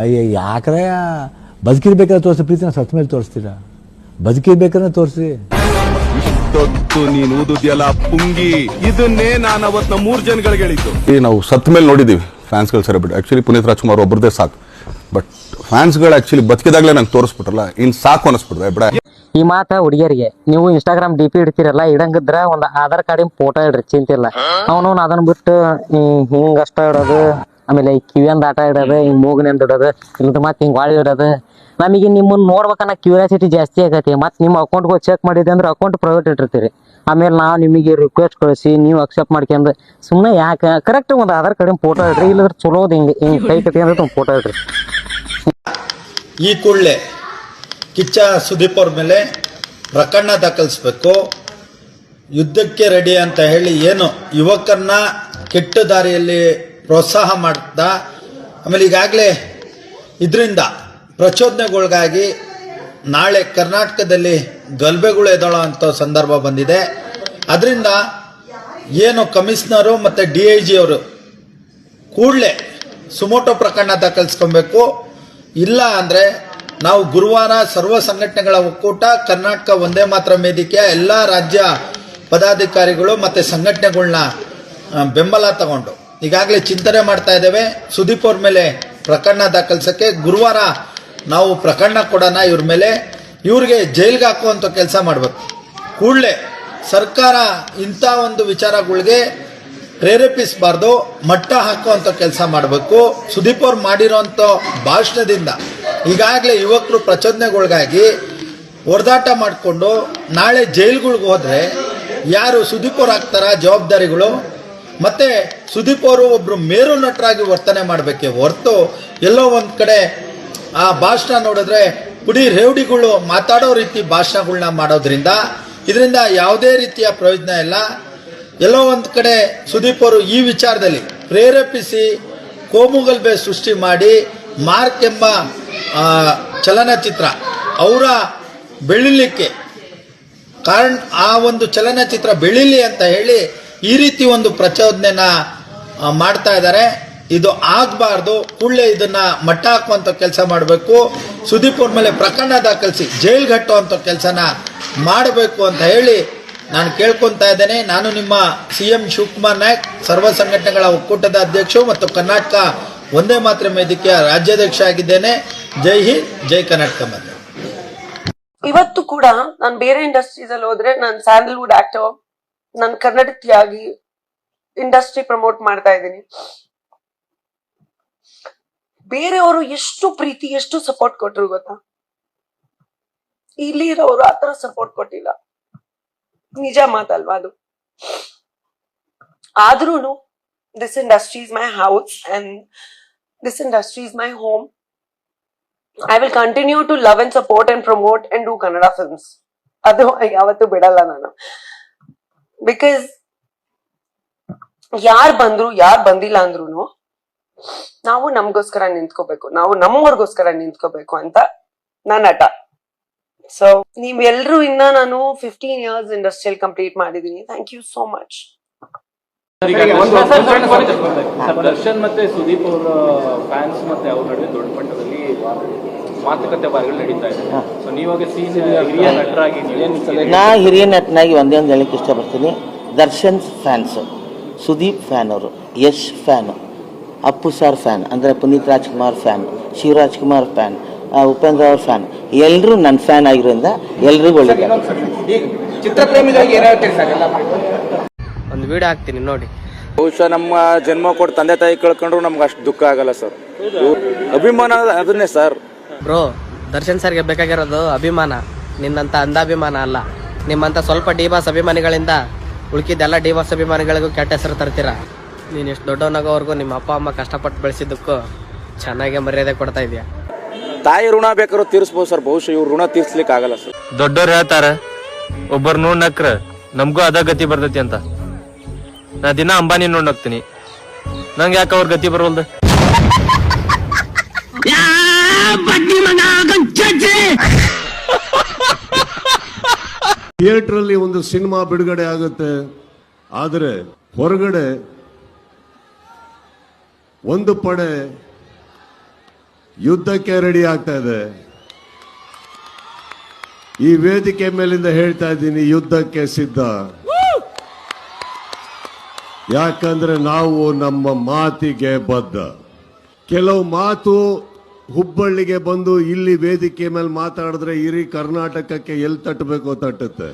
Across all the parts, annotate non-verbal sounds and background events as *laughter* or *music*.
ಅಯ್ಯ ಯಾಕ್ರೆ? ಬದುಕಿರ್ಬೇಕಾದ್ರೆ ತೋರಿಸಿ ಪ್ರೀತಿನ ಸತ್ ಮೇಲೆ ತೋರಿಸ್ತೀರಾ? ಬದುಕಿರ್ಬೇಕಾದ್ರೆ ತೋರಿಸಿ. ನೀನು ಊದುದ್ಯಲ್ಲ ಪುಂಗಿ. ಇದನ್ನೇ ನಾನು ಅವತ್ ಮೂರ್ ಜನಗಳಿಗೆ ಹೇಳಿದ್ದು. ಈ ನಾವು ಸತ್ ಮೇಲೆ ನೋಡಿದ್ದೀವಿ ಫ್ಯಾನ್ಸ್ಗಳು ಸರಿ ಬಿಟ್ಟು ಆಕ್ಚುಲಿ ಪುನೀತ್ ರಾಜ್ಕುಮಾರ್ ಒಬ್ಬರದೇ ಸಾಕು. ಬಟ್ ಫ್ಯಾನ್ಸ್ಗಳು ಆಕ್ಚುಲಿ ಬದುಕಿದಾಗಲೇ ನಂಗೆ ತೋರಿಸ್ಬಿಟ್ರಲ್ಲ ಇನ್ ಸಾಕು ಅನಿಸ್ಬಿಡ್ದೆ ಬಿಡ. ಈ ಮಾತ ಹುಡುಗಿಯರಿಗೆ ನೀವು ಇನ್ಸ್ಟಾಗ್ರಾಮ್ ಡಿ ಪಿ ಇಡ್ತೀರಲ್ಲ ಇಡಂಗಿದ್ರ ಒಂದು ಆಧಾರ್ ಕಾರ್ಡಿನ ಫೋಟೋ ಇಡ್ರಿ ಚಿಂತಿಲ್ಲ. ಅವನು ಅದನ್ನ ಬಿಟ್ಟು ಹ್ಮ್, ಹಿಂಗ್ ಅಷ್ಟ ಇಡೋದು? ಆಮೇಲೆ ಈ ಕಿವಿಯಂದ ಆಟ ಇಡೋದು ಹಿಂಗ್ ಮೂಗಿನಿಂದ ಇಡೋದು ಇಲ್ಲದ ಮತ್ತೆ ಹಿಂಗ್ ಗಾಳಿ ಇಡೋದು. ನಮಗೆ ನಿಮ್ಮನ್ನ ನೋಡ್ಬೇಕನ್ನ ಕ್ಯೂರಿಯಾಸಿಟಿ ಜಾಸ್ತಿ ಆಗತ್ತೆ. ಮತ್ತೆ ನಿಮ್ಮ ಅಕೌಂಟ್ಗೆ ಚೆಕ್ ಮಾಡಿದೆ ಅಂದ್ರೆ ಅಕೌಂಟ್ ಪ್ರೈವೇಟ್ ಇಟ್ಟಿರ್ತೀರಿ. ಆಮೇಲೆ ನಾವು ನಿಮಗೆ ರಿಕ್ವೆಸ್ಟ್ ಕಳಿಸಿ ನೀವು ಅಕ್ಸೆಪ್ಟ್ ಮಾಡ್ಕೊಂಡು ಸುಮ್ಮನೆ ಯಾಕೆ ಕರೆಕ್ಟ್ ಒಂದು ಆಧಾರ್ ಕಾರ್ಡ್ ಫೋಟೋ ಇಡ್ರಿ ಇಲ್ಲದ್ರೆ ಚಲೋದು ಹಿಂಗೆ ಹಿಂಗೆ ಕೈ ಕಟ್ಕೊಂಡ್ರೆ ಒಂದು ಫೋಟೋ ಇಡ್ರಿ. ಈ ಕೂಡಲೇ ಕಿಚ್ಚ ಸುದೀಪ್ ಅವ್ರ ಮೇಲೆ ಪ್ರಕರಣ ದಾಖಲಿಸ್ಬೇಕು. ಯುದ್ಧಕ್ಕೆ ರೆಡಿ ಅಂತ ಹೇಳಿ ಏನು ಯುವಕರನ್ನ ಕೆಟ್ಟ ದಾರಿಯಲ್ಲಿ ಪ್ರೋತ್ಸಾಹ ಮಾಡ್ತಾ, ಆಮೇಲೆ ಈಗಾಗಲೇ ಇದರಿಂದ ಪ್ರಚೋದನೆಗೊಳಗಾಗಿ ನಾಳೆ ಕರ್ನಾಟಕದಲ್ಲಿ ಗಲ್ಬೆಗಳು ಎದಳೋ ಅಂತ ಸಂದರ್ಭ ಬಂದಿದೆ. ಅದರಿಂದ ಏನು ಕಮಿಷನರು ಮತ್ತು ಡಿ ಐ ಜಿ ಅವರು ಕೂಡಲೇ ಸುಮೋಟೋ ಪ್ರಕರಣ ದಾಖಲಿಸ್ಕೊಬೇಕು. ಇಲ್ಲ ಅಂದರೆ ನಾವು ಗುರುವಾರ ಸರ್ವ ಸಂಘಟನೆಗಳ ಒಕ್ಕೂಟ, ಕರ್ನಾಟಕ ಒಂದೇ ಮಾತ್ರ ವೇದಿಕೆ, ಎಲ್ಲ ರಾಜ್ಯ ಪದಾಧಿಕಾರಿಗಳು ಮತ್ತು ಸಂಘಟನೆಗಳನ್ನ ಬೆಂಬಲ ತಗೊಂಡು ಈಗಾಗಲೇ ಚಿಂತನೆ ಮಾಡ್ತಾ ಇದ್ದೇವೆ. ಸುದೀಪ್ ಅವ್ರ ಮೇಲೆ ಪ್ರಕರಣ ದಾಖಲಿಸೋಕ್ಕೆ ಗುರುವಾರ ನಾವು ಪ್ರಕರಣ ಕೊಡೋಣ ಇವ್ರ ಮೇಲೆ. ಇವ್ರಿಗೆ ಜೈಲ್ಗೆ ಹಾಕುವಂಥ ಕೆಲಸ ಮಾಡಬೇಕು. ಕೂಡಲೇ ಸರ್ಕಾರ ಇಂಥ ಒಂದು ವಿಚಾರಗಳಿಗೆ ಪ್ರೇರೇಪಿಸಬಾರ್ದು, ಮಟ್ಟ ಹಾಕುವಂಥ ಕೆಲಸ ಮಾಡಬೇಕು. ಸುದೀಪ್ ಅವ್ರು ಮಾಡಿರೋಂಥ ಭಾಷಣದಿಂದ ಈಗಾಗಲೇ ಯುವಕರು ಪ್ರಚೋದನೆಗೊಳಗಾಗಿ ಹೊಡೆದಾಟ ಮಾಡಿಕೊಂಡು ನಾಳೆ ಜೈಲ್ಗಳಿಗೆ ಹೋದರೆ ಯಾರು ಸುದೀಪ್ ಅವ್ರು ಹಾಕ್ತಾರ, ಜವಾಬ್ದಾರಿಗಳು? ಮತ್ತೆ ಸುದೀಪ್ ಅವರು ಒಬ್ರು ಮೇರು ನಟರಾಗಿ ವರ್ತನೆ ಮಾಡಬೇಕೆ ಹೊರತು ಎಲ್ಲೋ ಒಂದು ಕಡೆ ಆ ಭಾಷಣ ನೋಡಿದ್ರೆ ಪುಡಿ ರೇವಡಿಗಳು ಮಾತಾಡೋ ರೀತಿ ಭಾಷಣಗಳನ್ನ ಮಾಡೋದ್ರಿಂದ, ಇದರಿಂದ ಯಾವುದೇ ರೀತಿಯ ಪ್ರಯೋಜನ ಇಲ್ಲ. ಎಲ್ಲೋ ಒಂದು ಕಡೆ ಸುದೀಪ್ ಅವರು ಈ ವಿಚಾರದಲ್ಲಿ ಪ್ರೇರೇಪಿಸಿ ಕೋಮುಗಲ್ಬೆ ಸೃಷ್ಟಿ ಮಾಡಿ ಮಾರ್ಕ್ ಎಂಬ ಚಲನಚಿತ್ರ ಅವರ ಬೆಳಿಲಿಕ್ಕೆ ಕಾರಣ, ಆ ಒಂದು ಚಲನಚಿತ್ರ ಬೆಳೀಲಿ ಅಂತ ಹೇಳಿ ಈ ರೀತಿ ಒಂದು ಪ್ರಚೋದನೆನ ಮಾಡ್ತಾ ಇದ್ದಾರೆ. ಇದು ಆಗಬಾರ್ದು. ಕೂಡಲೇ ಇದನ್ನ ಮಟ್ಟ ಹಾಕುವಂಥ ಕೆಲಸ ಮಾಡಬೇಕು. ಸುದೀಪ್ ಅವ್ರ ಮೇಲೆ ಪ್ರಕರಣ ದಾಖಲಿಸಿ ಜೈಲ್ ಘಟ್ಟುವಂಥ ಕೆಲಸನ ಮಾಡಬೇಕು ಅಂತ ಹೇಳಿ ನಾನು ಕೇಳ್ಕೊತಾ ಇದ್ದೇನೆ. ನಾನು ನಿಮ್ಮ ಸಿ ಎಂ ಶಿವಕುಮಾರ್ ನಾಯ್ಕ್, ಸರ್ವ ಸಂಘಟನೆಗಳ ಒಕ್ಕೂಟದ ಅಧ್ಯಕ್ಷ ಮತ್ತು ಕರ್ನಾಟಕ ಒಂದೇ ಮಾತ್ರ ವೇದಿಕೆಯ ರಾಜ್ಯಾಧ್ಯಕ್ಷ ಆಗಿದ್ದೇನೆ. ಜೈ ಹಿಂದ್, ಜೈ ಕರ್ನಾಟಕ ಮಾತೆ. ಇವತ್ತು ಕೂಡ ನಾನು ಬೇರೆ ಇಂಡಸ್ಟ್ರೀಸ್ ಅಲ್ಲಿ ಹೋದ್ರೆ ನಾನು ಸ್ಯಾಂಡಲ್ವುಡ್ ಆಕ್ಟರ್ ನಾನು ಕನ್ನಡತಿಯಾಗಿ ಇಂಡಸ್ಟ್ರಿ ಪ್ರಮೋಟ್ ಮಾಡ್ತಾ ಇದ್ದೀನಿ. ಬೇರೆಯವರು ಎಷ್ಟು ಪ್ರೀತಿ, ಎಷ್ಟು ಸಪೋರ್ಟ್ ಕೊಟ್ರು ಗೊತ್ತಾ? ಇಲ್ಲಿರೋರು ಆತರ ಸಪೋರ್ಟ್ ಕೊಟ್ಟಿಲ್ಲ. ನಿಜ ಮಾತಲ್ವಾ ಅದು? ಆದ್ರೂನು this industry is my house and this industry is my home I will continue to love and support and promote and do Kannada films ಅದು ಯಾವತ್ತೂ ಬಿಡಲ್ಲ ನಾನು. ಬಿಕಾಸ್ ಯಾರ್ ಬಂದ್ರು, ಯಾರ್ ಬಂದಿಲ್ಲ ಅಂದ್ರು ನಾವು ನಮ್ಗೋಸ್ಕರ ನಿಂತ್ಕೋಬೇಕು, ನಾವು ನಮ್ಮವ್ರಿಗೋಸ್ಕರ ನಿಂತ್ಕೋಬೇಕು ಅಂತ ನನ್ನ ಹಠ. ಸೊ ನೀವೆಲ್ಲರೂ ಇನ್ನ ನಾನು ಫಿಫ್ಟೀನ್ ಇಯರ್ಸ್ ಇಂಡಸ್ಟ್ರಿಯಲ್ ಕಂಪ್ಲೀಟ್ ಮಾಡಿದೀನಿ. Thank you so much Darshan ಮತ್ತೆ ಸುದೀಪ್ ಅವರ ಫ್ಯಾನ್ಸ್ ಮತ್ತೆ ಅವ್ರ ನಡುವೆ ದೊಡ್ಡ ಮಟ್ಟದಲ್ಲಿ ಮಾತುಕತೆ ಬಾರಿಗಳು ನಡೀತಾ ಇದೆ. ಸೊ ನೀವಾಗ ಸೀನ್ ಹಿರಿಯ ನಟರಾಗಿ ನೀವೇನ್ ನಾ ಹಿರಿಯ ನಟನಾಗಿ ಒಂದೇ ಒಂದು ಹೇಳಕ್ಕೆ ಇಷ್ಟಪಡ್ತೀನಿ. ದರ್ಶನ್ ಫ್ಯಾನ್ಸು ಸುದೀಪ್ ಫ್ಯಾನ್ ಅವರು Yash fan Appu sir fan ಅಂದರೆ ಪುನೀತ್ ರಾಜ್ಕುಮಾರ್ ಫ್ಯಾನ್ ಶಿವರಾಜ್ ಕುಮಾರ್ ಫ್ಯಾನ್ ಉಪೇಂದ್ರ ಅವ್ರ ಫ್ಯಾನ್. ಎಲ್ಲರೂ ನನ್ನ ಫ್ಯಾನ್ ಆಗಿರೋದ್ರಿಂದ ಎಲ್ರಿಗೂ ಒಳ್ಳೆಯ ಚಿತ್ರಪ್ರೇಮಿಗಳಿಗೆ ಏನ್ ಹೇಳ್ತೀರಿ ಸರ್ ಎಲ್ಲ ಒಂದು ವಿಡಿಯೋ ಹಾಕ್ತೀನಿ ನೋಡಿ. ಬಹುಶಃ ನಮ್ಮ ಜನ್ಮ ಕೊಟ್ಟು ತಂದೆ ತಾಯಿ ಕಳ್ಕೊಂಡ್ರು ನಮ್ಗೆ ಅಷ್ಟು ದುಃಖ ಆಗಲ್ಲ ಸರ್. ಅಭಿಮಾನ ಅದನ್ನೇ ಸರ್. ಬ್ರೋ ದರ್ಶನ್ ಸರ್ಗೆ ಬೇಕಾಗಿರೋದು ಅಭಿಮಾನ. ನಿನ್ನಂತ ಅಂಧಾಭಿಮಾನ ಅಲ್ಲ. ನಿಮ್ಮಂತ ಸ್ವಲ್ಪ ಡಿಬಾಸ್ ಅಭಿಮಾನಿಗಳಿಂದ ಉಳ್ಕಿದ್ದೆಲ್ಲ ಡಿಬಾಸ್ ಅಭಿಮಾನಿಗಳಿಗೂ ಕೆಟ್ಟ ಹೆಸರು ತರ್ತೀರಾ. ನೀನು ಎಷ್ಟು ದೊಡ್ಡವನಾಗೋವರೆಗೂ ನಿಮ್ಮ ಅಪ್ಪ ಅಮ್ಮ ಕಷ್ಟಪಟ್ಟು ಬೆಳೆಸಿದ್ದಕ್ಕೂ ಚೆನ್ನಾಗಿ ಮರ್ಯಾದೆ ಕೊಡ್ತಾ ಇದೆಯಾ? ತಾಯಿ ಋಣ ಬೇಕಾದ್ರೂ ತೀರಿಸ್ಬೋದು ಸರ್. ಬಹುಶಃ ಇವ್ರು ಋಣ ತೀರ್ಸ್ಲಿಕ್ಕೆ ಆಗಲ್ಲ ಸರ್. ದೊಡ್ಡವ್ರು ಹೇಳ್ತಾರೆ ಒಬ್ಬರು ನೋಡ್ ನಕ್ರ ನಮಗೂ ಅದ ಗತಿ ಬರ್ತೈತಿ ಅಂತ. ನಾ ದಿನ ಅಂಬಾನಿ ನೋಡ್ ನಗ್ತೀನಿ. ನಂಗೆ ಯಾಕೆ ಅವ್ರ ಗತಿ ಬರೋಲ್ದು? ಥಿಯೇಟ್ರಲ್ಲಿ ಒಂದು ಸಿನಿಮಾ ಬಿಡುಗಡೆ ಆಗುತ್ತೆ. ಆದರೆ ಹೊರಗಡೆ ಒಂದು ಪಡೆ ಯುದ್ಧಕ್ಕೆ ರೆಡಿ ಆಗ್ತಾ ಇದೆ. ಈ ವೇದಿಕೆ ಮೇಲಿಂದ ಹೇಳ್ತಾ ಇದ್ದೀನಿ, ಯುದ್ಧಕ್ಕೆ ಸಿದ್ಧ. ಯಾಕಂದ್ರೆ ನಾವು ನಮ್ಮ ಮಾತಿಗೆ ಬದ್ಧ. ಕೆಲವು ಮಾತು ಹುಬ್ಬಳ್ಳಿಗೆ ಬಂದು ಇಲ್ಲಿ ವೇದಿಕೆ ಮೇಲೆ ಮಾತಾಡಿದ್ರೆ ಇರಿ ಕರ್ನಾಟಕಕ್ಕೆ ಎಲ್ಲಿ ತಟ್ಟಬೇಕು ತಟ್ಟುತ್ತೆ.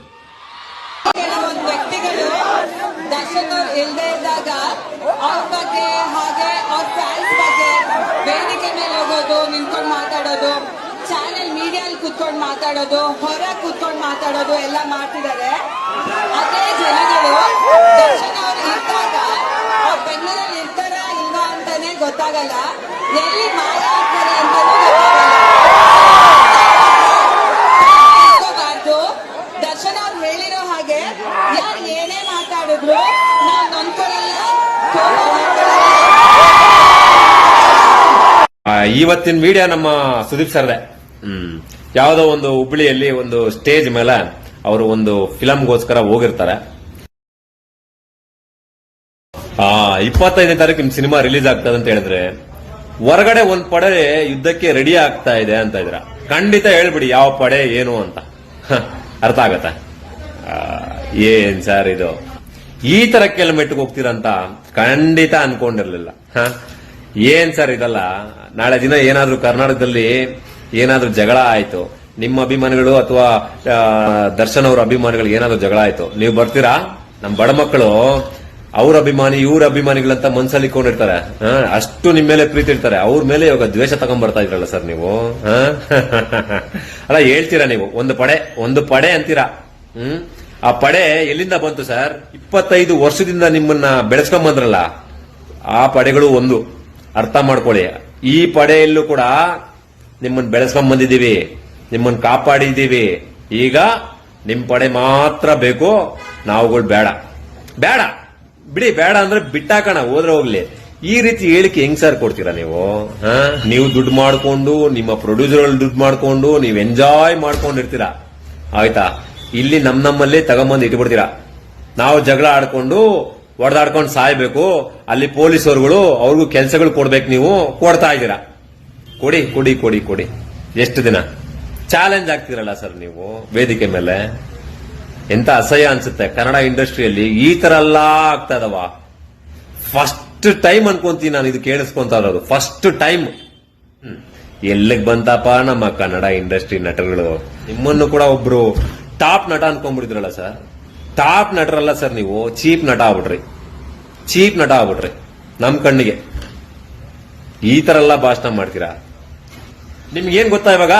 ಕುತ್ಕೊಂಡು ಮಾತಾಡೋದು ಹೊರ ಕೂತ್ಕೊಂಡು ಮಾತಾಡೋದು ಎಲ್ಲ ಮಾಡ್ತಿದ್ದಾರೆ. ಅದೇ ಜನಗಳು ದರ್ಶನ್ ಗೊತ್ತಾಗಲ್ಲ. ಎಲ್ಲಿ ಮಾತಾಡ್ತಾರೆ ಅಂತಾನೂ ಗೊತ್ತಾಗಲ್ಲ. ದರ್ಶನ್ ಅವ್ರು ಹೇಳಿರೋ ಹಾಗೆ ಯಾರು ಏನೇ ಮಾತಾಡಿದ್ರು ನಾವು ನೊಂದ್ಕೊಳಲ್ಲ ಇವತ್ತಿನ ವಿಡಿಯೋ ನಮ್ಮ ಸುದೀಪ್ ಸರ್ದೆ. ಹ್ಮ್. ಯಾವುದೋ ಒಂದು ಹುಬ್ಳಿಯಲ್ಲಿ ಒಂದು ಸ್ಟೇಜ್ ಮೇಲೆ ಅವರು ಒಂದು ಫಿಲಮ್ಗೋಸ್ಕರ ಹೋಗಿರ್ತಾರೆ. ಇಪ್ಪತ್ತೈದನೇ ತಾರೀಕು ನಿಮ್ ಸಿನಿಮಾ ರಿಲೀಸ್ ಆಗ್ತದೆ ಅಂತ ಹೇಳಿದ್ರೆ, ಹೊರಗಡೆ ಒಂದ್ ಪಡೆ ಯುದ್ಧಕ್ಕೆ ರೆಡಿ ಆಗ್ತಾ ಇದೆ ಅಂತ ಇದ್ರ ಖಂಡಿತ ಹೇಳ್ಬಿಡಿ, ಯಾವ ಪಡೆ, ಏನು ಅಂತ. ಅರ್ಥ ಆಗತ್ತ? ಏನ್ ಸರ್ ಇದು? ಈ ತರ ಮೆಟ್ಟಿಗೆ ಹೋಗ್ತೀರಂತ ಖಂಡಿತ ಅನ್ಕೊಂಡಿರ್ಲಿಲ್ಲ? ಏನ್ ಸರ್ ಇದಲ್ಲ? ನಾಳೆ ದಿನ ಏನಾದ್ರೂ ಕರ್ನಾಟಕದಲ್ಲಿ ಏನಾದ್ರೂ ಜಗಳ ಆಯ್ತು. ನಿಮ್ಮ ಅಭಿಮಾನಿಗಳು ಅಥವಾ ದರ್ಶನ್ ಅವರ ಅಭಿಮಾನಿಗಳು ಏನಾದ್ರೂ ಜಗಳ ಆಯ್ತು. ನೀವು ಬರ್ತೀರಾ? ನಮ್ ಬಡ ಮಕ್ಕಳು ಅವ್ರ ಅಭಿಮಾನಿ, ಇವ್ರ ಅಭಿಮಾನಿಗಳಂತ ಮನ್ಸಲ್ಲಿ ಕೊಂಡಿರ್ತಾರೆ? ಅಷ್ಟು ನಿಮ್ ಮೇಲೆ ಪ್ರೀತಿ ಇರ್ತಾರೆ ಅವ್ರ ಮೇಲೆ ಇವಾಗ ದ್ವೇಷ ತಗೊಂಡ್ಬರ್ತಾ ಇದ್ರಲ್ಲ ಸರ್ ನೀವು? *laughs* ಅಲ್ಲ, ಹೇಳ್ತೀರಾ ನೀವು? ಒಂದು ಪಡೆ ಒಂದು ಪಡೆ ಅಂತೀರಾ? ಹ್ಮ್? ಆ ಪಡೆ ಎಲ್ಲಿಂದ ಬಂತು ಸರ್? ಇಪ್ಪತ್ತೈದು ವರ್ಷದಿಂದ ನಿಮ್ಮನ್ನ ಬೆಳೆಸ್ಕೊಂಡ್ ಬಂದ್ರಲ್ಲ ಆ ಪಡೆಗಳು ಒಂದು. ಅರ್ಥ ಮಾಡ್ಕೊಳ್ಳಿ. ಈ ಪಡೆಯಲ್ಲೂ ಕೂಡ ನಿಮ್ಮನ್ನ ಬೆಳೆಸ್ಕೊಂಡ್ ಬಂದಿದ್ದೀವಿ ನಿಮ್ಮನ್ನ ಕಾಪಾಡಿದ್ದೀವಿ. ಈಗ ನಿಮ್ ಪಡೆ ಮಾತ್ರ ಬೇಕು. ನಾವುಗಳು ಬೇಡ. ಬೇಡ. ಬಿಡಿ, ಬೇಡ ಅಂದ್ರೆ ಬಿಟ್ಟಾಕಣ ಹೋದ್ರೆ ಹೋಗ್ಲಿ. ಈ ರೀತಿ ಹೇಳಿಕೆ ಹೆಂಗ್ ಸರ್ ಕೊಡ್ತೀರಾ ನೀವು? ನೀವು ದುಡ್ಡು ಮಾಡ್ಕೊಂಡು, ನಿಮ್ಮ ಪ್ರೊಡ್ಯೂಸರ್ ದುಡ್ಡು ಮಾಡ್ಕೊಂಡು, ನೀವು ಎಂಜಾಯ್ ಮಾಡ್ಕೊಂಡಿರ್ತೀರಾ? ಆಯ್ತಾ? ಇಲ್ಲಿ ನಮ್ ನಮ್ಮಲ್ಲಿ ತಗೊಂಬಂದು ಇಟ್ಬಿಡ್ತೀರಾ? ನಾವು ಜಗಳ ಆಡ್ಕೊಂಡು ಹೊಡೆದಾಡ್ಕೊಂಡು ಸಾಯ್ಬೇಕು. ಅಲ್ಲಿ ಪೊಲೀಸರುಗಳು, ಅವ್ರಿಗೂ ಕೆಲಸಗಳು ಕೊಡ್ಬೇಕು ನೀವು, ಕೊಡ್ತಾ ಇದ್ದೀರಾ? ಕೊಡಿ ಕೊಡಿ ಕೊಡಿ ಕೊಡಿ. ಎಷ್ಟು ದಿನ? ಚಾಲೆಂಜ್ ಆಗ್ತಿರಲ್ಲ ಸರ್ ನೀವು, ವೇದಿಕೆ ಮೇಲೆ. ಎಂತ ಅಸಹ್ಯ ಅನ್ಸುತ್ತೆ? ಕನ್ನಡ ಇಂಡಸ್ಟ್ರಿಯಲ್ಲಿ ಈ ತರ ಎಲ್ಲ ಆಗ್ತದವ ಫಸ್ಟ್ ಟೈಮ್ ಅನ್ಕೊಂತೀನಿ ನಾನು ಇದು ಕೇಳಿಸ್ಕೊಂತ ಇರೋದು. ಫಸ್ಟ್ ಟೈಮ್ ಎಲ್ಲಿಗೆ ಬಂತಪ್ಪ ನಮ್ಮ ಕನ್ನಡ ಇಂಡಸ್ಟ್ರಿ ನಟರುಗಳು? ನಿಮ್ಮನ್ನು ಕೂಡ ಒಬ್ರು ಟಾಪ್ ನಟ ಅನ್ಕೊಂಡ್ಬಿಡಿದ್ರಲ್ಲ ಸರ್ ಟಾಪ್ ನಟರಲ್ಲ ಸರ್ ನೀವು. ಚೀಪ್ ನಟ ಆಗ್ಬಿಟ್ರಿ. ಚೀಪ್ ನಟ ಆಗ್ಬಿಟ್ರಿ. ನಮ್ ಕಣ್ಣಿಗೆ. ಈ ತರ ಎಲ್ಲ ಭಾಷಣ ಮಾಡ್ತೀರಾ? ನಿಮ್ಗೆ ಏನ್ ಗೊತ್ತಾ ಇವಾಗ?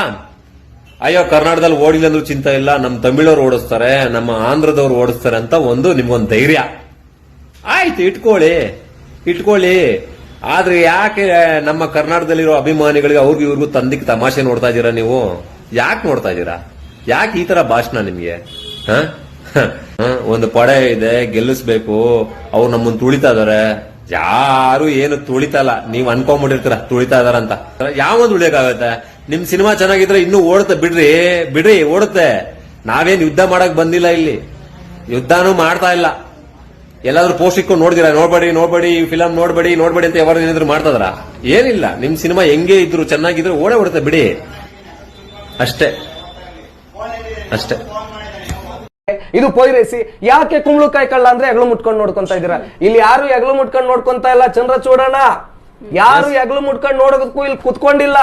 ಅಯ್ಯೋ, ಕರ್ನಾಟಕದಲ್ಲಿ ಓಡಿಲ್ಲ ಅಂದ್ರೂ ಚಿಂತೆ ಇಲ್ಲ. ನಮ್ಮ ತಮಿಳವ್ರು ಓಡಿಸ್ತಾರೆ, ನಮ್ಮ ಆಂಧ್ರದವ್ರು ಓಡಿಸ್ತಾರೆ ಅಂತ ಒಂದು ನಿಮ್ಗೊಂದು ಧೈರ್ಯ. ಆಯ್ತು, ಇಟ್ಕೊಳ್ಳಿ. ಇಟ್ಕೊಳ್ಳಿ. ಆದ್ರೆ ಯಾಕೆ ನಮ್ಮ ಕರ್ನಾಟಕದಲ್ಲಿರೋ ಅಭಿಮಾನಿಗಳಿಗೆ ಅವ್ರಿಗೂ ಇವ್ರಿಗೂ ತಂದಿಕ್ ತಮಾಷೆ ನೋಡ್ತಾ ಇದ್ದೀರಾ ನೀವು? ಯಾಕೆ ನೋಡ್ತಾ ಇದೀರಾ ಯಾಕೆ ಈ ತರ ಭಾಷಣ ನಿಮ್ಗೆ? ಒಂದು ಪಡೆ ಇದೆ, ಗೆಲ್ಲಿಸ್ಬೇಕು. ಅವ್ರು ನಮ್ಮನ್ನು ತುಳಿತಾ ಇದಾರೆ. ಯಾರು ಏನು ತುಳಿತಲ್ಲ ನೀವ್ ಅನ್ಕೊಂಡ್ಬಿಟ್ಟಿರ್ತೀರ, ತುಳಿತಾ ಯಾವ ಯಾವೊಂದು ಉಳಿಯಕ್ಕಾಗತ್ತೆ ನಿಮ್ ಸಿನಿಮಾ ಚೆನ್ನಾಗಿದ್ರೆ ಇನ್ನೂ ಓಡುತ್ತೆ ಬಿಡ್ರಿ ಬಿಡ್ರಿ ಓಡುತ್ತೆ. ನಾವೇನ್ ಯುದ್ಧ ಮಾಡಕ್ ಬಂದಿಲ್ಲ ಇಲ್ಲಿ. ಯುದ್ಧನೂ ಮಾಡ್ತಾ ಇಲ್ಲ. ಎಲ್ಲಾದ್ರೂ ಪೋಸ್ಟ್ ಇಟ್ಕೊಂಡು ನೋಡಿದಿರಾ? ನೋಡ್ಬೇಡಿ ನೋಡ್ಬೇಡಿ ಈ ಫಿಲಂ ನೋಡ್ಬೇಡಿ ನೋಡ್ಬೇಡಿ ಅಂತ ಯಾವಾಗ ಏನಾದ್ರು ಮಾಡ್ತದ್ರ? ಏನಿಲ್ಲ. ನಿಮ್ ಸಿನಿಮಾ ಹೆಂಗೆ ಇದ್ರು ಚೆನ್ನಾಗಿದ್ರು ಓಡೇ ಓಡುತ್ತೆ ಬಿಡಿ. ಅಷ್ಟೇ. ಅಷ್ಟೇ. ಇದು ಪೊಯ್ರೇಸಿ ಯಾಕೆ ಕುಂಬಳಕಾಯಿ ಕಳ್ಳ ಅಂದ್ರೆ ಹೆಗ್ಳು ಮುಟ್ಕೊಂಡು ನೋಡ್ಕೊಂತ ಇದೀರ ಇಲ್ಲಿ ಯಾರು ಹೆಗ್ಳು ಮುಟ್ಕೊಂಡು ನೋಡ್ಕೊಂತ ಇಲ್ಲ? ಚಂದ್ರ ಚೂಡಣ ಯಾರು ಹೆಗ್ಲು ಮುಟ್ಕೊಂಡು ನೋಡೋದಕ್ಕೂ ಇಲ್ಲಿ ಕುತ್ಕೊಂಡಿಲ್ಲ?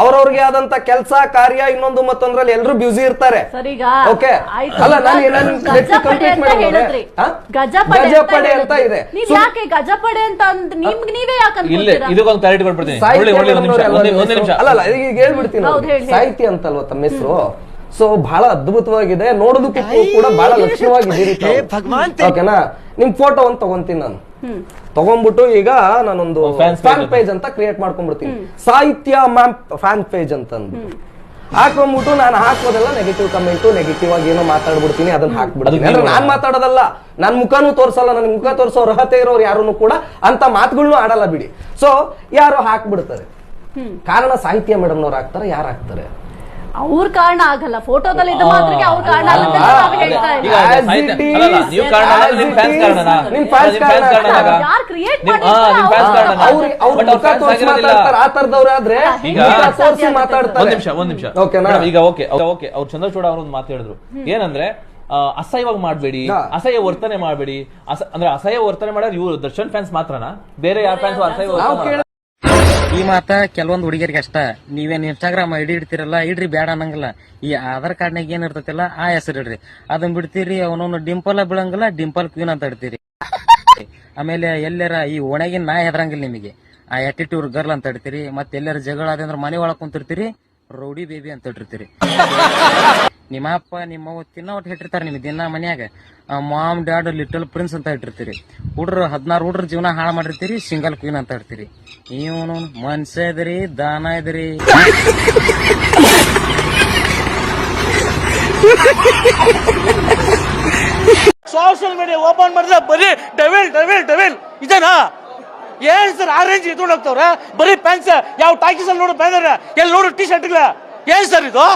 ಅವ್ರವ್ರಿಗೆ ಆದಂತ ಕೆಲಸ ಕಾರ್ಯ ಇನ್ನೊಂದು ಮತ್ತೊಂದ್ರಲ್ಲಿ ಎಲ್ರು ಬ್ಯುಸಿ ಇರ್ತಾರೆ. ಸರಿಗ ಓಕೆ ಅಲ್ಲ ನಾನು ಕಂಪ್ಲೀಟ್ ಅಂತ ಹೇಳಿದ್ರಿ. ಗಜಪಡೆ ಅಂತ ಇದೆ. ಯಾಕೆ ಗಜಪಡೆ ಅಂತ ನಿಮ್ಗೆ ನೀವೇ ಇದಕ್ಕೊಂದು ಕ್ಲಾರಿಟಿ ಕೊಟ್ಬಿಡ್ತೀನಿ. ಸಾಹಿತ್ಯ ಒಳ್ಳೆ ಒಳ್ಳೆ ಒಂದು ನಿಮಿಷ ಮೇಡಮ್ನವ್ರು ಒಂದೇ ಒಂದೇ ಅಲ್ವಾ ನಿಮಿಷ. ಅಲ್ಲ ಅಲ್ಲ ಈಗ ಹೇಳ್ಬಿಡ್ತೀನಿ. ಸಾಹಿತ್ಯ ಅಂತಲ್ವ ತಮ್ಮ ಹೆಸರು? ಸೊ ಬಹಳ ಅದ್ಭುತವಾಗಿದೆ. ನೋಡೋದಕ್ಕೂ ಕೂಡ ಬಹಳ ಲಕ್ಷಣವಾಗಿ ಓಕೆನಾ ನಿಮ್ ಫೋಟೋ ಒಂದು ತಗೊಂತೀನಿ ನಾನು. ತಗೊಂಡ್ಬಿಟ್ಟು ಈಗ ನಾನೊಂದು ಫ್ಯಾನ್ ಪೇಜ್ ಅಂತ. ಕ್ರಿಯೇಟ್ ಮಾಡ್ಕೊಂಡ್ಬಿಡ್ತೀನಿ. ಸಾಹಿತ್ಯ ಮ್ಯಾಮ್ ಫ್ಯಾನ್ ಪೇಜ್ ಅಂತ ಅಂದ್ಬಿಟ್ಟು ಹಾಕೊಂಡ್ಬಿಟ್ಟು ನಾನು ಹಾಕೋದೆಲ್ಲ ನೆಗೆಟಿವ್ ಕಮೆಂಟ್ ನೆಗೆಟಿವ್ ಆಗಿ ಏನೋ ಮಾತಾಡ್ಬಿಡ್ತೀನಿ ಅದನ್ನ ಹಾಕ್ಬಿಡ್ತೀನಿ. ಅಂದ್ರೆ ನಾನ್ ಮಾತಾಡೋದಲ್ಲ. ನನ್ ಮುಖನೂ ತೋರ್ಸಲ್ಲ ನನ್ ಮುಖ ತೋರಿಸೋ ಅರ್ಹತೆ ಇರೋರು ಯಾರು ಕೂಡ ಅಂತ ಮಾತುಗಳನ್ನು ಆಡಲ್ಲ ಬಿಡಿ. ಸೊ ಯಾರು ಹಾಕ್ಬಿಡ್ತಾರೆ. ಕಾರಣ ಸಾಹಿತ್ಯ ಮೇಡಮ್ನವ್ರು ಹಾಕ್ತಾರೆ ಯಾರು ಹಾಕ್ತಾರೆ? ಅವ್ರ ಕಾರಣ ಆಗಲ್ಲ ಫೋಟೋದಲ್ಲಿ ಇದ್ದ ಮಾತ್ರಕ್ಕೆ ಅವ್ರ ಕಾರಣ ಆಗುತ್ತೆ ಅಂತ ನಾವ್ ಹೇಳ್ತಾ ಈಗ ಇದ್ದೀವಿ ಅದೇ As ಸಾಹಿತ್ಯ- it is, ಅಲ್ಲಲ್ಲ, ನೀವು ಕಾರಣ ಅಲ್ಲ, as ನಿಮ್ it fans is, ಕಾರಣನಾ? ನಿಮ್ fans ನಿಮ್ fans ಕಾರಣ. ಕಾರಣನಾ? ಯಾರು ಕ್ರಿಯೇಟ್ ನಿಮ್- ಹಾ, ನಿಮ್ fans ಕಾರಣನಾ? ಅವ್ರ ಅವ್ರ But ಅವ್ರ ಮುಖ fans ತೋರಿಸಿ ಆಗಿರೋದಿಲ್ಲ. ಮಾತಾಡ್ತಾರೆ ಆ ತರದವ್ರಾದ್ರೆ ಈಗ ಮುಖ ತೋರಿಸಿ ಮಾತಾಡ್ತಾರೆ ಒಂದ್ ನಿಮಿಷ ಒಂದ್ ನಿಮಿಷ ಓಕೆನಾ? ಈಗ ಓಕೆ ಓಕೆ ಅವ್ರು ಚಂದ್ರಚೂಡ ಅವ್ರ ಒಂದು ಮಾತು ಹೇಳಿದ್ರು ಏನಂದ್ರೆ ಅಸಹ್ಯವಾಗ ಅಸಹ್ಯವಾಗಿ ಮಾಡಬೇಡಿ. ಅಸಹ್ಯ ವರ್ತನೆ ಮಾಡಬೇಡಿ ಅಂದ್ರೆ ಅಸಹ್ಯ ವರ್ತನೆ ಮಾಡಿದ್ರೆ ಇವರು ದರ್ಶನ್ ಫ್ಯಾನ್ಸ್ ಮಾತ್ರನಾ ಬೇರೆ ಯಾರ ಫ್ಯಾನ್ಸ್ ಅಸಹ್ಯ ಈ ಮಾತ ಕೆಲವೊಂದು ಹುಡುಗಿಯರಿಗೆ ಅಷ್ಟ. ನೀವೇನು ಇನ್ಸ್ಟಾಗ್ರಾಮ್ ಐಡಿ ಇಡ್ತಿರಲ್ಲ, ಇಡ್ರಿ ಬೇಡ ಅನ್ನಂಗಿಲ್ಲ. ಈ ಆಧಾರ್ ಕಾರ್ಡ್ನಾಗ ಏನ್ ಇರ್ತೈತಿಲ್ಲ, ಆ ಹೆಸರು ಇಡ್ರಿ. ಅದನ್ನ ಬಿಡ್ತೀರಿ, ಅವನವನು ಡಿಂಪಲ್ ಬೀಳಂಗಿಲ್ಲ, ಡಿಂಪಲ್ ಕ್ವೀನ್ ಅಂತ ಇಡ್ತೀರಿ. ಆಮೇಲೆ ಎಲ್ಲರ ಈ ಒಣಗಿನ ನಾ ಹೆದರಂಗಿಲ್ಲ ನಿಮಗೆ. ಆ ಆಟಿಟ್ಯೂಡ್ ಗರ್ಲ್ ಅಂತ ಇಡ್ತೀರಿ, ಮತ್ತೆ ಎಲ್ಲರ ಜಗಳ ಆದ್ರೆ ಅಂದ್ರೆ ಮನೆ ಒಳಗೆ ಕುಂತಿರ್ತೀರಿ, ರೌಡಿ ಬೇಬಿ ಅಂತ ಇಟ್ಟಿರ್ತೀರಿ. ನಿಮ್ಮ ಅಪ್ಪ, ನಿಮ್ಮ ಅವ್ವ ತಿನ್ನೋ ಒಟ್ಟು ಇಟ್ಟಿರ್ತಾರೆ ನಿಮಗೆ ದಿನ ಮನ್ಯಾಗ. ಮಾಮ್, ಡ್ಯಾಡ್, ಲಿಟಲ್ ಪ್ರಿನ್ಸ್ ಅಂತ ಇಟ್ಟಿರ್ತೀರಿ. ಹುಡ್ರು ಹದಿನಾರು ಹುಡ್ರ ಜೀವನ ಹಾಳು ಮಾಡಿರ್ತೀರಿ, ಸಿಂಗಲ್ ಕ್ವೀನ್ ಅಂತ ಇರ್ತೀರಿ ಇವನು ಮನ್ಸ ಇದ್ರಿ, ದಾನ ಇದ್ರಿ. ಸೋಷಿಯಲ್ ಮೀಡಿಯಾ ಓಪನ್ ಮಾಡಿದ್ರೆ ಬರೀ ಡವೆಲ್ ಡವೆಲ್ ಡವೆಲ್ ಇದೇನಾ? ಏನ್ ಸರ್ ಆರೆಂಜ್ ಹೋಗ್ತಾವ್ರೆ? ಬರೀ ಪ್ಯಾಂಟ್ಸ್ ಯಾವ ಟಾಕೀಸ್ ಅಲ್ಲಿ ನೋಡು ಪ್ಯಾಂಟ್ ಎಲ್ಲಿ ನೋಡು ಟಿ ಶರ್ಟ್ಗಳ ಏನ್ ಸರ್ ಇದು?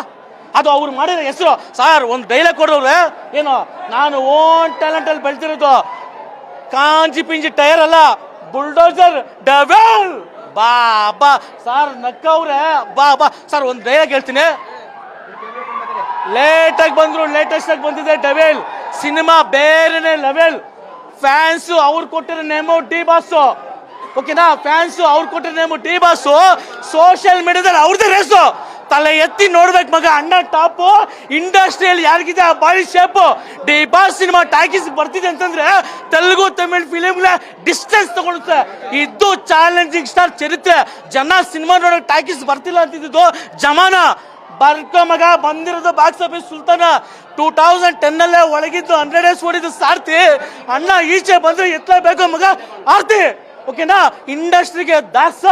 ಅದು ಅವ್ರು ಮಾಡಿರೋ ಹೆಸರು. ಸರ್ ಒಂದು ಡೈಲಾಗ್ ಕೊಡೋರು ಏನು, ನಾನು ಓನ್ ಟ್ಯಾಲೆಂಟ್ ಅಲ್ಲಿ ಬೆಳೆದಿರೋದು ಕಾಂಜಿ ಪಿಂಜಿ ಟೈರ್ ಅಲ್ಲ ಬುಲ್ಡೋಸರ್ ಡಬಲ್ ಬಾ ಬಾ. ಸರ್ ನಕ್ಕವ್ರೆ. ಬಾ ಬಾ. ಸರ್ ಒಂದು ಡೈಲಾಗ್ ಹೇಳ್ತೀನಿ. ಲೇಟ್ ಆಗಿ ಬಂದ್ರು ಲೇಟೆಸ್ಟ್ ಆಗಿ ಬಂದಿದೆ ಡೆವೆಲ್ ಸಿನಿಮಾ ಬೇರೆನೆ ಲೆವೆಲ್ ಫ್ಯಾನ್ಸ್ ಅವ್ರು ಕೊಟ್ಟಿರೋ ನೇಮು ಡಿ ಬಾಸ್ ಓಕೆನಾ ಫ್ಯಾನ್ಸ್ ಅವ್ರು ಕೊಟ್ಟಿರೋ ನೇಮು ಡಿ ಬಾಸು ಸೋಷಿಯಲ್ ಮೀಡಿಯಾದಲ್ಲಿ ಅವ್ರದ್ದೇ ರೇಸು ತಲೆ ಎತ್ತಿ ನೋಡ್ಬೇಕು ಮಗ, ಅಣ್ಣ ಟಾಪ್, ಇಂಡಸ್ಟ್ರಿಯಲ್ಲಿ ಯಾರಿಗಿದೆ, ಆ body shape D boss cinema talkies ಬರ್ತಿದೆ ಅಂತಂದ್ರೆ ತೆಲುಗು, ತಮಿಳ್ ಫಿಲಿಮ್ ಡಿಸ್ಟೆನ್ಸ್ ತಗೊಳುತ್ತೆ ಇದು ಚಾಲೆಂಜಿಂಗ್ ಸ್ಟಾರ್ ಚರಿತ್ರೆ. ಜನ ಸಿನಿಮಾ ನೋಡಕ್ ಟಾಕೀಸ್ ಬರ್ತಿಲ್ಲ ಅಂತಿದ್ದು ಜಮಾನ. ಬರ್ಕ ಮಗ, ಬಂದಿರೋದು ಬಾಕ್ಸ್ ಆಫೀಸ್ ಸುಲ್ತಾನ. ಟೂ ತೌಸಂಡ್ ಟೆನ್ ಅಲ್ಲೇ ಒಳಗಿದ್ದು ಹಂಡ್ರೆಡ್ ಡೇಸ್ ಓಡಿದ್ದು ಸಾರ್ತಿ ಅಣ್ಣ ಈಚೆ ಬಂದ್ರೆ ಎತ್ತಲೇಬೇಕು ಮಗ, ಆರ್ತಿ. ಓಕೆನಾ ಇಂಡಸ್ಟ್ರಿಗೆ ದಾಸ.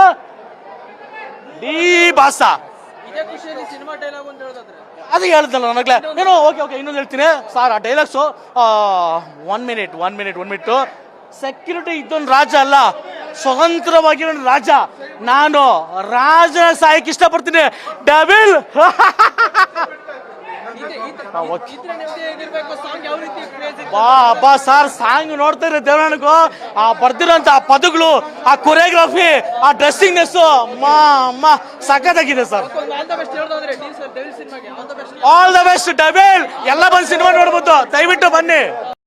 ಡಿ ಬಾಸ. ಅದು ಹೇಳ್ದಲ್ಲ ನನಗೆ ಏನೋ ಓಕೆ ಓಕೆ ಇನ್ನೊಂದು ಹೇಳ್ತೀನಿ. ಸರ್ ಆ dialogues one minute one minute one minute security ಇದ್ದೊಂದು ರಾಜ ಅಲ್ಲ ಸ್ವತಂತ್ರವಾಗಿರೋ ರಾಜ. ನಾನು ರಾಜನ ಸಾಯಕ್ಕೆ ಇಷ್ಟಪಡ್ತೀನಿ. ಡಬಿಲ್ ಬಾ ಬಾ ಸರ್ ಸಾಂಗ್ ನೋಡ್ತಾ ಇದ್ರೆ ದೇವನಗು ಆ ಬರ್ದಿರೋಂತ ಆ ಪದಗಳು ಆ ಕೊರಿಯೋಗ್ರಫಿ ಆ ಡ್ರೆಸ್ಸಿಂಗ್ನೆಸ್ ಮಾ ಅಮ್ಮ ಸಖತ್ತಾಗಿದೆ sir. All the best double ಎಲ್ಲ ಬಂದು ಸಿನಿಮಾ ನೋಡ್ಬೋದು ದಯವಿಟ್ಟು ಬನ್ನಿ.